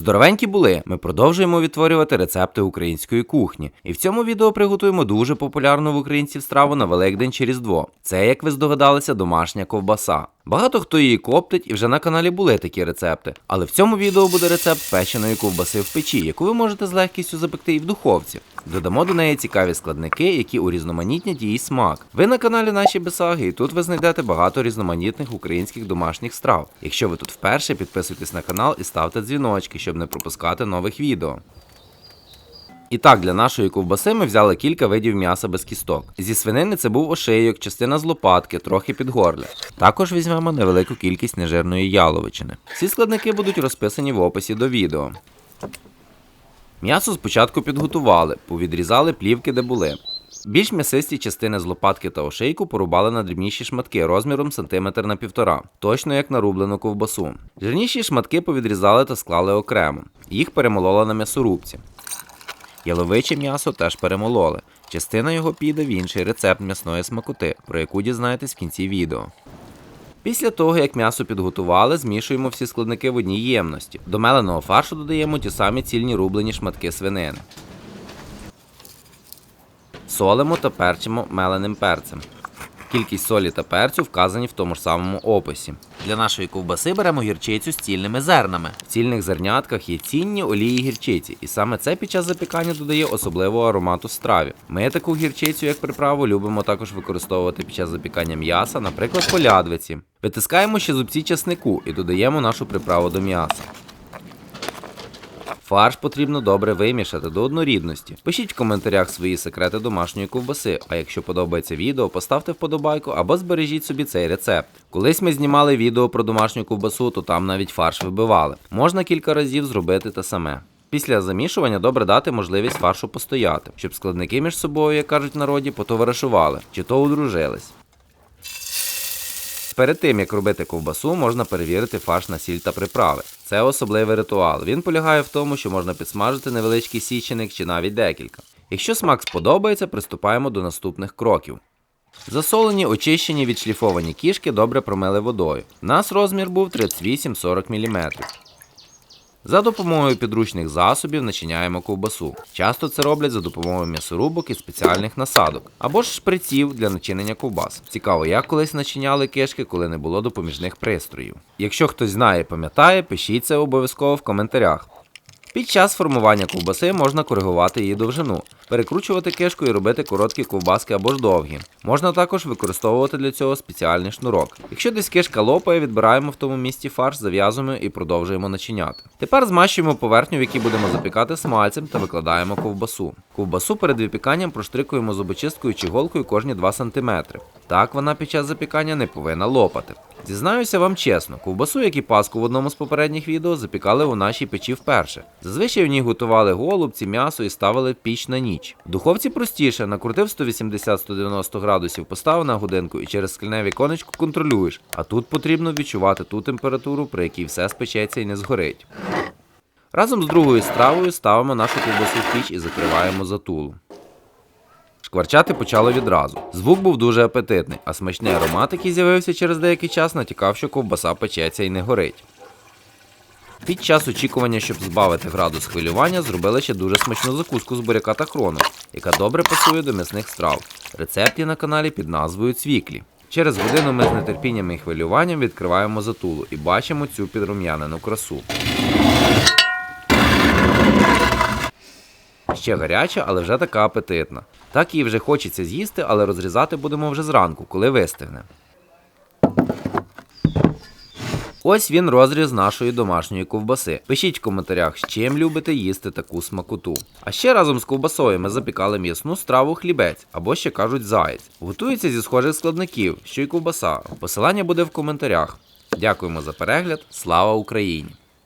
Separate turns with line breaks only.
Здоровенькі були. Ми продовжуємо відтворювати рецепти української кухні. І в цьому відео приготуємо дуже популярну в українців страву на Великдень через дво. Це, як ви здогадалися, домашня ковбаса. Багато хто її коптить, і вже на каналі були такі рецепти. Але в цьому відео буде рецепт печеної ковбаси в печі, яку ви можете з легкістю запекти і в духовці. Додамо до неї цікаві складники, які урізноманітнять її смак. Ви на каналі Наші Бесаги, і тут ви знайдете багато різноманітних українських домашніх страв. Якщо ви тут вперше, підписуйтесь на канал і ставте дзвіночки, щоб не пропускати нових відео. І так, для нашої ковбаси ми взяли кілька видів м'яса без кісток. Зі свинини це був ошийок, частина з лопатки, трохи підгорля. Також візьмемо невелику кількість нежирної яловичини. Всі складники будуть розписані в описі до відео. М'ясо спочатку підготували, повідрізали плівки, де були. Більш м'ясисті частини з лопатки та ошейку порубали на дрібніші шматки розміром сантиметр на півтора, точно як на рублену ковбасу. Жирніші шматки повідрізали та склали окремо. Їх перемололи на м'ясорубці. Яловиче м'ясо теж перемололи. Частина його піде в інший рецепт м'ясної смакоти, про яку дізнаєтесь в кінці відео. Після того, як м'ясо підготували, змішуємо всі складники в одній ємності. До меленого фаршу додаємо ті самі цільні рублені шматки свинини. Солимо та перчимо меленим перцем. Кількість солі та перцю вказані в тому ж самому описі. Для нашої ковбаси беремо гірчицю з цільними зернами. В цільних зернятках є цінні олії гірчиці, і саме це під час запікання додає особливого аромату страві. Ми таку гірчицю, як приправу, любимо також використовувати під час запікання м'яса, наприклад, по лядвиці. Витискаємо ще зубці часнику і додаємо нашу приправу до м'яса. Фарш потрібно добре вимішати до однорідності. Пишіть в коментарях свої секрети домашньої ковбаси. А якщо подобається відео, поставте вподобайку або збережіть собі цей рецепт. Колись ми знімали відео про домашню ковбасу, то там навіть фарш вибивали. Можна кілька разів зробити те саме. Після замішування добре дати можливість фаршу постояти, щоб складники між собою, як кажуть в народі, потоваришували чи то одружились. Перед тим як робити ковбасу, можна перевірити фарш на сіль та приправи. Це особливий ритуал. Він полягає в тому, що можна підсмажити невеличкий січеник чи навіть декілька. Якщо смак сподобається, приступаємо до наступних кроків. Засолені, очищені, відшліфовані кішки добре промили водою. У нас розмір був 38-40 мм. За допомогою підручних засобів начиняємо ковбасу. Часто це роблять за допомогою м'ясорубок і спеціальних насадок, або ж шприців для начинення ковбас. Цікаво, як колись начиняли кишки, коли не було допоміжних пристроїв. Якщо хтось знає і пам'ятає, пишіть це обов'язково в коментарях. Під час формування ковбаси можна коригувати її довжину, перекручувати кишку і робити короткі ковбаски або ж довгі. Можна також використовувати для цього спеціальний шнурок. Якщо десь кишка лопає, відбираємо в тому місці фарш, зав'язуємо і продовжуємо начиняти. Тепер змащуємо поверхню, в якій будемо запікати смальцем та викладаємо ковбасу. Ковбасу перед випіканням проштрикуємо зубочисткою чи голкою кожні 2 см. Так вона під час запікання не повинна лопати. Зізнаюся вам чесно, ковбасу, як і паску в одному з попередніх відео, запікали у нашій печі вперше. Зазвичай в ній готували голубці, м'ясо і ставили піч на ніч. В духовці простіше, накрутив 180-190 градусів, поставив на годинку і через скляне віконечко контролюєш. А тут потрібно відчувати ту температуру, при якій все спечеться і не згорить. Разом з другою стравою ставимо нашу ковбасу в піч і закриваємо затулу. Шкварчати почало відразу. Звук був дуже апетитний, а смачний аромат, який з'явився через деякий час, натякав, що ковбаса печеться і не горить. Під час очікування, щоб збавити градус хвилювання, зробили ще дуже смачну закуску з буряка та хрону, яка добре пасує до м'ясних страв. Рецепт є на каналі під назвою Цвіклі. Через годину ми з нетерпінням і хвилюванням відкриваємо затулу і бачимо цю підрум'янену красу. Ще гаряча, але вже така апетитна. Так її вже хочеться з'їсти, але розрізати будемо вже зранку, коли вистигне. Ось він розріз нашої домашньої ковбаси. Пишіть в коментарях, з чим любите їсти таку смакоту. А ще разом з ковбасою ми запікали м'ясну страву хлібець або ще кажуть заєць. Готується зі схожих складників, що й ковбаса. Посилання буде в коментарях. Дякуємо за перегляд. Слава Україні!